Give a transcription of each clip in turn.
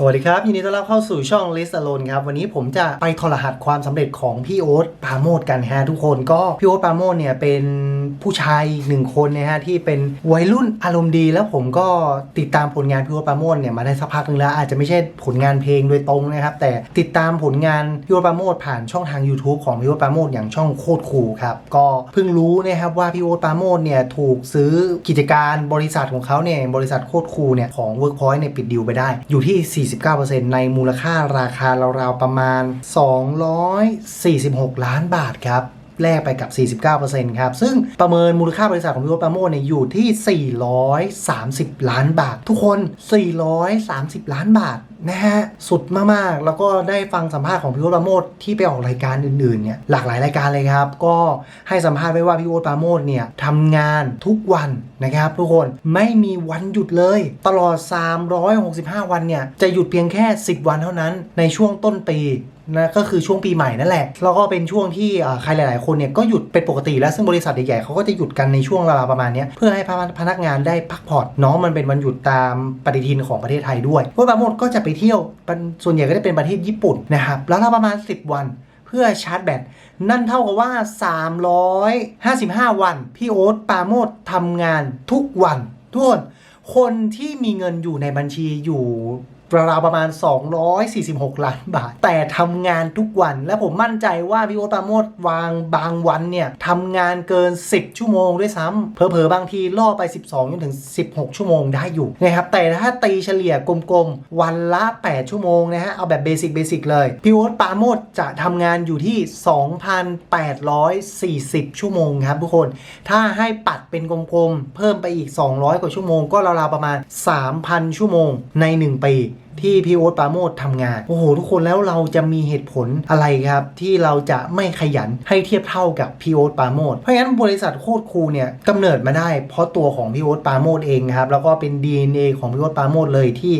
สวัสดีครับ ยินดีต้อนรับเข้าสู่ช่อง List Alone ครับ วันนี้ผมจะไปทรหัสความสำเร็จของพี่โอ๊ตปาโมดกันฮะทุกคนก็พี่โอ๊ตปาโมดเนี่ยเป็นผู้ชายหนึ่งคนนะฮะที่เป็นวัยรุ่นอารมณ์ดี แล้วผมก็ติดตามผลงานพี่โอ๊ตปาโมดเนี่ยมาได้สักพักนึงแล้วอาจจะไม่ใช่ผลงานเพลงโดยตรงนะครับ แต่ติดตามผลงานพี่โอ๊ตปาโมดผ่านช่องทาง YouTube ของพี่โอ๊ตปาโมดอย่างช่องโคตรคูลครับก็เพิ่งรู้นะครับว่าพี่โอ๊ตปาโมดเนี่ยถูกซื้อกิจการบริษัทของเขาเนี่ยบริษัทโคตรคูลเนี่ยของ Workpoint เนี่ยปิดดีลไปได้อยู่ที่49%ในมูลค่าราคาราวๆประมาณ 246 ล้านบาทครับ แลกไปกับ 49%ครับ ซึ่งประเมินมูลค่าบริษัทของพี่โอ๊ตปาโมเนี่ยอยู่ที่ 430 ล้านบาท ทุกคน 430 ล้านบาทนะฮะ สุดมาก ๆ แล้วก็ได้ฟังสัมภาษณ์ของพี่โอ๊ตปาโมทที่ไปออกรายการอื่น ๆ เนี่ยหลากหลายรายการเลยครับ ก็ให้สัมภาษณ์ไว้ว่าพี่โอ๊ตปาโมทเนี่ยทำงานทุกวันนะครับทุกคนไม่มีวันหยุดเลย ตลอด 365 วันเนี่ยจะหยุดเพียงแค่ 10 วันเท่านั้นในช่วงต้นปี นะก็คือช่วงปีใหม่นั่นแหละ แล้วก็เป็นช่วงที่ใครหลาย ๆ คนเนี่ยก็หยุดเป็นปกติแล้วซึ่งบริษัทใหญ่ ๆเขาก็จะหยุดกันในช่วงเวลาประมาณนี้เพื่อให้พนักงานได้พักผ่อนเนาะมันเป็นวันหยุดตามปฏิทินของประเทศไทยด้วยพวกบางหมดก็จะไปเที่ยวส่วนใหญ่ก็จะเป็นประเทศญี่ปุ่นนะครับแล้วเราประมาณ 10 วันเพื่อชาร์จแบต นั่นเท่ากับว่า 355 วัน พี่โอ๊ตปาโมดทำงานทุกวัน ทุกคน คนที่มีเงินอยู่ในบัญชีอยู่ ราวๆประมาณ 246 ล้านบาท แต่ทำงานทุกวัน และผมมั่นใจว่าพี่โอตปาโมดวางบางวันเนี่ยทำงานเกิน 10 ชั่วโมงด้วยซ้ำเผลอๆ บางทีล่อไป 12จนถึง 16 ชั่วโมงได้อยู่นะครับแต่ถ้าตีเฉลี่ยกลมๆ วันละ 8 ชั่วโมงนะฮะเอาแบบเบสิกเบสิกเลย พี่โอตปาโมดจะทำงานอยู่ที่ 2,840 ชั่วโมงครับทุกคน ถ้าให้ปัดเป็นกลมๆ เพิ่มไปอีก 200 กว่าชั่วโมง ก็ราวๆประมาณ 3,000 ชั่วโมงใน 1 ปี ที่พี่โอ๊ตปราโมททำงาน โอ้โห ทุกคนแล้วเราจะมีเหตุผลอะไรครับ ที่เราจะไม่ขยันให้เทียบเท่ากับพี่โอ๊ตปราโมทเพราะงั้นบริษัทโคตรครูเนี่ยกำเนิดมาได้ เพราะตัวของพี่โอ๊ตปราโมทเองครับแล้วก็เป็น DNA ของพี่โอ๊ตปราโมทเลยที่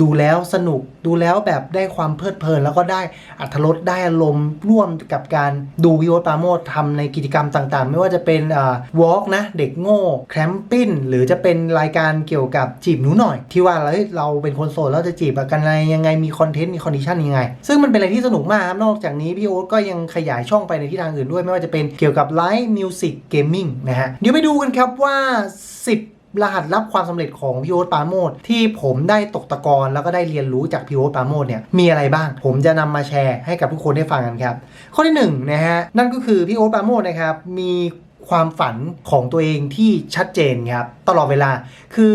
ดูแล้วสนุกดูแล้วแบบได้ความเพลิดเพลิน แล้วก็ได้อัธรสได้อารมณ์ร่วมกับการดูพี่โอ๊ตปราโมททำในกิจกรรมต่างๆ ไม่ว่าจะเป็นอ่าวอล์กนะเด็กโง่แคมปิ้งหรือจะเป็นรายการเกี่ยวกับจีบหนูหน่อย ที่ว่าเฮ้ยเราเป็นคนโสดแล้วจะจีบกันอะไรยังไงมีคอนเทนต์มีคอนดิชันยังไง ซึ่งมันเป็นอะไรที่สนุกมากครับ นอกจากนี้พี่โอ๊ตก็ยังขยายช่องไปในที่ทางอื่นด้วยไม่ว่าจะเป็นเกี่ยวกับไลฟ์มิวสิกเกมมิ่งนะฮะเดี๋ยวไปดูกันครับว่า 10รหัสลับความสำเร็จของพี่โอ๊ตปราโมทที่ผมได้ตกตะกอนแล้วก็ได้เรียนรู้จากพี่โอ๊ตปราโมทเนี่ยมีอะไรบ้าง ผมจะนำมาแชร์ให้กับทุกคนได้ฟังกันครับ ข้อที่หนึ่งนะฮะนั่นก็คือพี่โอ๊ตปราโมทนะครับมีความฝันของตัวเองที่ชัดเจนครับตลอดเวลา คือ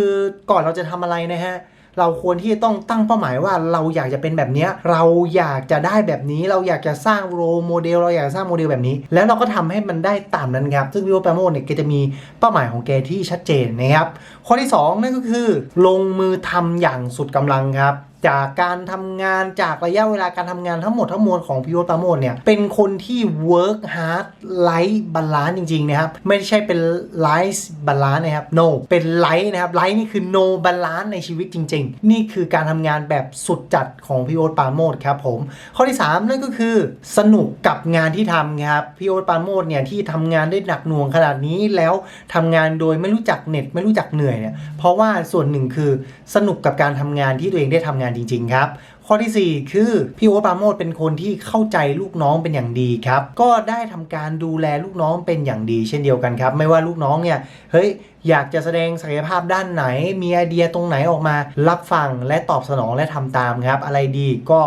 ก่อนเราจะทำอะไรนะฮะ เราควรที่จะต้องตั้งเป้าหมายว่าเราอยากจะเป็นแบบนี้เราอยากจะได้แบบนี้ เราอยากจะสร้างโรโมเดลเราอยากสร้างโมเดลแบบนี้ แล้วเราก็ทำให้มันได้ตามนั้นครับซึ่งวิวแปราโมเนี่ยแกจะมีเป้าหมายของแกที่ชัดเจนนะครับข้อที่ 2 นั่นก็คือ ลงมือทำอย่างสุดกำลังครับจากการทำงานจากระยะเวลาการทำงานทั้งหมดทั้งมวลของพี่โอ๊ตปาโมทเนี่ย เป็นคนที่ work hard life balance จริง ๆ นะครับ ไม่ใช่เป็น life balance นะครับ no เป็น life นะครับ life นี่คือ no balance ในชีวิตจริง ๆ นี่คือการทำงานแบบสุดจัดของพี่โอ๊ตปาโมทครับผม ข้อที่ 3 นั่นก็คือสนุกกับงานที่ทำครับพี่โอ๊ตปาโมทเนี่ยที่ทำงานได้หนักหน่วงขนาดนี้แล้วทำงานโดยไม่รู้จักเหน็ตไม่รู้จักเหนื่อยเนี่ยเพราะว่าส่วนหนึ่งคือสนุกกับการทำงานที่ตัวเองได้ทำงานจริง ๆ ครับ ข้อทีสี่ 4 คือ พี่โอ๊ตปาโมทเป็นคนที่เข้าใจลูกน้องเป็นอย่างดีครับ ก็ได้ทำการดูแลลูกน้องเป็นอย่างดี เช่นเดียวกันครับ ไม่ว่าลูกน้องเนี่ยเฮ้ยอยากจะแสดงศักยภาพด้านไหน มีไอเดียตรงไหนออกมา รับฟังและตอบสนองและทำตามครับ อะไรดีก็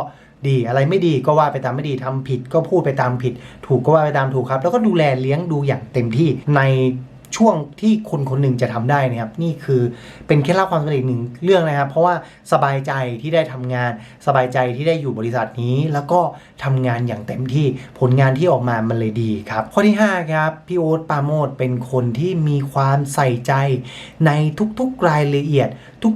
ดีอะไรไม่ดีก็ว่าไปตามไม่ดีทำผิดก็พูดไปตามผิด ถูกก็ว่าไปตามถูกครับ แล้วก็ดูแลเลี้ยงดูอย่างเต็มที่ใน ช่วงที่คนคนหนึ่งจะทำได้นะครับนี่คือเป็นเคล็ดลับความสำเร็จหนึ่งเรื่องนะครับ เพราะว่าสบายใจที่ได้ทำงาน สบายใจที่ได้อยู่บริษัทนี้ แล้วก็ทำงานอย่างเต็มที่ผลงานที่ออกมามันเลยดีครับ ข้อที่5ครับพี่โอ๊ตปาโมดเป็นคนที่มีความใส่ใจในทุกๆรายละเอียด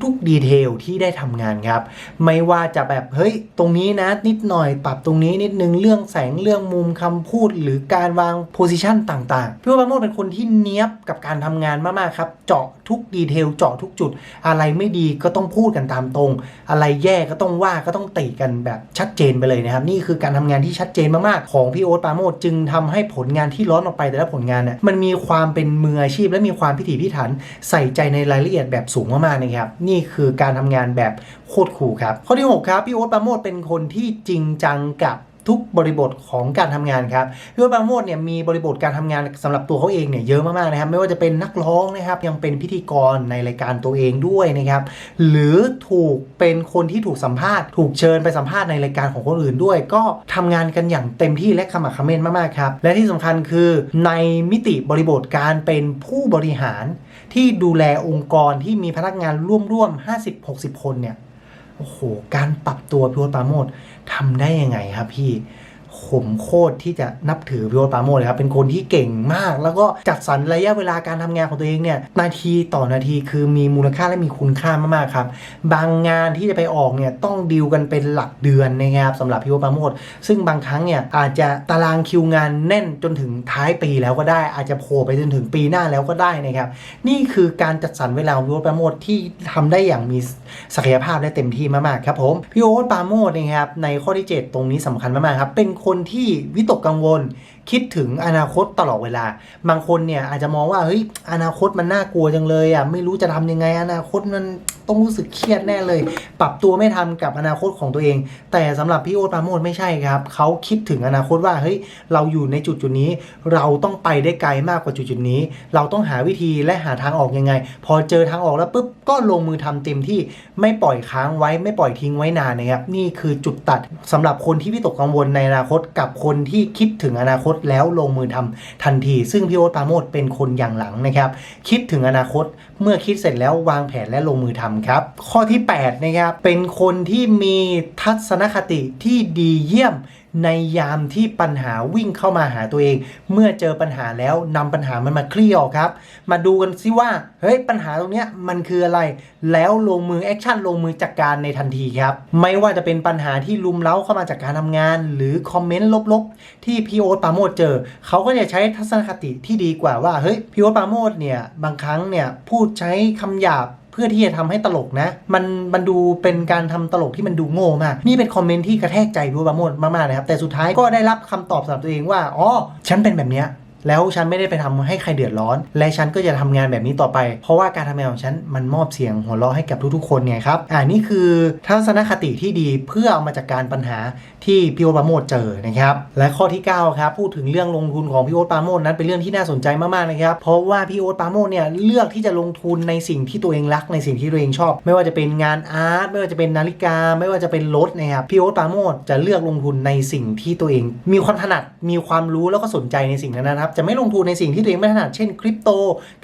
ทุกๆดีเทลที่ได้ทำงานครับ ไม่ว่าจะแบบเฮ้ยตรงนี้นะนิดหน่อยปรับตรงนี้นิดนึงเรื่องแสงเรื่องมุมคำพูด หรือการวางโพสิชันต่างๆพี่โอ๊ตปาโมดเป็นคนที่เนี้ยบกับการทำงานมากๆครับ เจาะทุกดีเทลเจาะทุกจุด อะไรไม่ดีก็ต้องพูดกันตามตรง อะไรแย่ก็ต้องว่าก็ต้องติกันแบบชัดเจนไปเลยนะครับ นี่คือการทำงานที่ชัดเจนมากๆ ของพี่โอ๊ตปาโมดจึงทำให้ผลงานที่ร้อนออกไปแต่ละผลงานเนี่ยมันมีความเป็นมืออาชีพ และมีความพิถีพิถันใส่ใจในรายละเอียดแบบสูงมากๆนะครับนี่คือการทำงานแบบโคตรคูลครับข้อที่ 6 ครับพี่โอ๊ตปาโมดเป็นคนที่จริงจังกับ ทุกบริบทของการทำงานครับพี่โอ๊ตปราโมดเนี่ยมีบริบทการทำงานสำหรับตัวเขาเองเนี่ยเยอะมากๆนะครับ ไม่ว่าจะเป็นนักร้องนะครับ ยังเป็นพิธีกรในรายการตัวเองด้วยนะครับ หรือถูกเป็นคนที่ถูกสัมภาษณ์ ถูกเชิญไปสัมภาษณ์ในรายการของคนอื่นด้วย ก็ทำงานกันอย่างเต็มที่และขมักขม้นมากๆครับ และที่สำคัญคือในมิติบริบทการเป็นผู้บริหารที่ดูแลองค์กรที่มีพนักงานร่วมๆ50-60 คนเนี่ย โอ้โห การปรับตัวพี่โอ๊ตปาโมดทำได้ยังไงครับพี่ ผมโคตรที่จะนับถือพี่โอ๊ตปาโมดเลยครับ เป็นคนที่เก่งมาก แล้วก็จัดสรรระยะเวลาการทำงานของตัวเองเนี่ย นาทีต่อนาทีคือมีมูลค่าและมีคุณค่ามากๆครับ บางงานที่จะไปออกเนี่ยต้องดีลกันเป็นหลักเดือนนะครับสำหรับพี่โอ๊ตปาโมดซึ่งบางครั้งเนี่ยอาจจะตารางคิวงานแน่นจนถึงท้ายปีแล้วก็ได้ อาจจะโผล่ไปจนถึงปีหน้าแล้วก็ได้นะครับ นี่คือการจัดสรรเวลาพี่โอ๊ตปาโมดที่ทำได้อย่างมีศักยภาพและเต็มที่มากๆครับผมพี่โอ๊ตปาโมดนะครับในข้อที่ 7 ตรงนี้สำคัญมากๆครับเป็นคนนที่วิตกกังวล คิดถึงอนาคตตลอดเวลา บางคนเนี่ยอาจจะมองว่าเฮ้ยอนาคตมันน่ากลัวจังเลยอะไม่รู้จะทำยังไง อนาคตมันต้องรู้สึกเครียดแน่เลย ปรับตัวไม่ทำกับอนาคตของตัวเอง แต่สำหรับพี่โอ๊ตปาโมดไม่ใช่ครับเขาคิดถึงอนาคตว่าเฮ้ยเราอยู่ในจุดจุดนี้ เราต้องไปได้ไกลมากกว่าจุดจุดนี้ เราต้องหาวิธีและหาทางออกยังไง พอเจอทางออกแล้วปุ๊บก็ลงมือทำเต็มที่ไม่ปล่อยค้างไว้ไม่ปล่อยทิ้งไว้นานนะครับนี่คือจุดตัดสำหรับคนที่วิตกกังวลในอนาคตกับคนที่คิดถึงอนาคตแล้วลงมือทำทันที ซึ่งพี่โอ๊ตปาโมดเป็นคนอย่างหลังนะครับ คิดถึงอนาคตเมื่อคิดเสร็จแล้ววางแผนและลงมือทำครับ ข้อที่8นะครับเป็นคนที่มีทัศนคติที่ดีเยี่ยม ในยามที่ปัญหาวิ่งเข้ามาหาตัวเอง เมื่อเจอปัญหาแล้วนำปัญหามันมาเคลียร์ออกครับ มาดูกันซิว่าเฮ้ยปัญหาตรงเนี้ยมันคืออะไร แล้วลงมือแอคชั่นลงมือจัดกการในทันทีครับ ไม่ว่าจะเป็นปัญหาที่ลุมเล้าเข้ามาจากการทำงาน หรือคอมเมนต์ลบๆ ที่พี่โอ๊ตปาโมดเจอ เขาก็จะใช้ทัศนคติที่ดีกว่าว่าเฮ้ยพี่โอ๊ตปาโมดเนี่ยบางครั้งเนี่ยพูดใช้คำหยาบ เพื่อที่จะทำให้ตลกนะ มันมันดูเป็นการทำตลกที่มันดูโง่มากนี่เป็นคอมเมนต์ที่กระแทกใจพี่โอ๊ตปราโมดมากๆนะครับแต่สุดท้ายก็ได้รับคำตอบสำหรับตัวเองว่าอ๋อฉันเป็นแบบเนี้ย แล้วฉันไม่ได้ไปทำให้ใครเดือดร้อน และฉันก็จะทำงานแบบนี้ต่อไป เพราะว่าการทำงานของฉันมันมอบเสียงหัวเราะให้กับทุกๆคนไงครับอ่านี่คือทัศนคติที่ดีเพื่อเอามาจัดการปัญหาที่พี่โอ๊ตปราโมดเจอนะครับและข้อที่9ครับพูดถึงเรื่องลงทุนของพี่โอ๊ตปราโมดนั้นเป็นเรื่องที่น่าสนใจมากๆนะครับเพราะว่าพี่โอ๊ตปราโมดเนี่ยเลือกที่จะลงทุนในสิ่งที่ตัวเองรักในสิ่งที่ตัวเองชอบ ไม่ว่าจะเป็นงานอาร์ตไม่ว่าจะเป็นนาฬิกา ไม่ว่าจะเป็นรถนะครับพี่โอ๊ตปราโมดจะเลือกลงทุนในสิ่งที่ตัวเอง มีความถนัดมีความรู้แล้วก็สนใจในสิ่งนั้นนะครับจะไม่ลงทุนในสิ่งที่ตัวเองไม่ถนัด เช่นคริปโต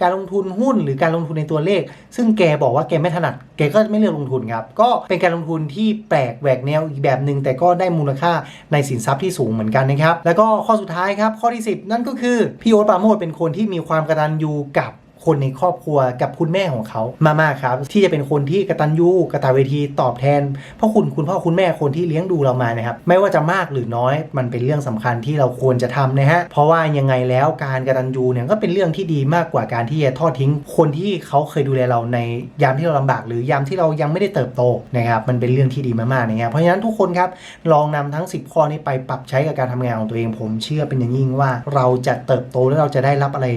การลงทุนหุ้น หรือการลงทุนในตัวเลข ซึ่งแกบอกว่าแกไม่ถนัด แกก็ไม่เลือกลงทุนครับ ก็เป็นการลงทุนที่แปลกแหวกแนวอีกแบบหนึ่งแต่ก็ได้มูลค่าในสินทรัพย์ที่สูงเหมือนกันนะครับ แล้วก็ข้อสุดท้ายครับ ข้อที่ 10 นั่นก็คือพี่โอ๊ตปราโมดเป็นคนที่มีความกระตันยูกับ คนในครอบครัวกับคุณแม่ของเขามากๆครับ ที่จะเป็นคนที่กระตัญญูกระตเวทีตอบแทนพ่อคุณคุณพ่อคุณแม่คนที่เลี้ยงดูเรามานะครับไม่ว่าจะมากหรือน้อยมันเป็นเรื่องสำคัญที่เราควรจะทำนะฮะเพราะว่ายังไงแล้วการกระตัญญูเนี่ยก็เป็นเรื่องที่ดีมากกว่าการที่จะทอดทิ้ง คนที่เขาเคยดูแลเราในยามที่เราลำบาก หรือยามที่เรายังไม่ได้เติบโตนะครับมันเป็นเรื่องที่ดีมากๆนะครับเพราะฉะนั้นทุกคนครับลองนำทั้ง 10 ข้อนี้ไปปรับใช้กับการทำงานของตัวเองผมเชื่อเป็นอย่างยิ่งว่าเราจะเติบโตและเราจะได้รับอะไร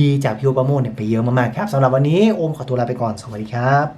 ดีๆ จากพี่โอปราโมเนี่ยไปเยอะมากๆครับสำหรับวันนี้โอมขอตัวลาไปก่อนสวัสดีครับ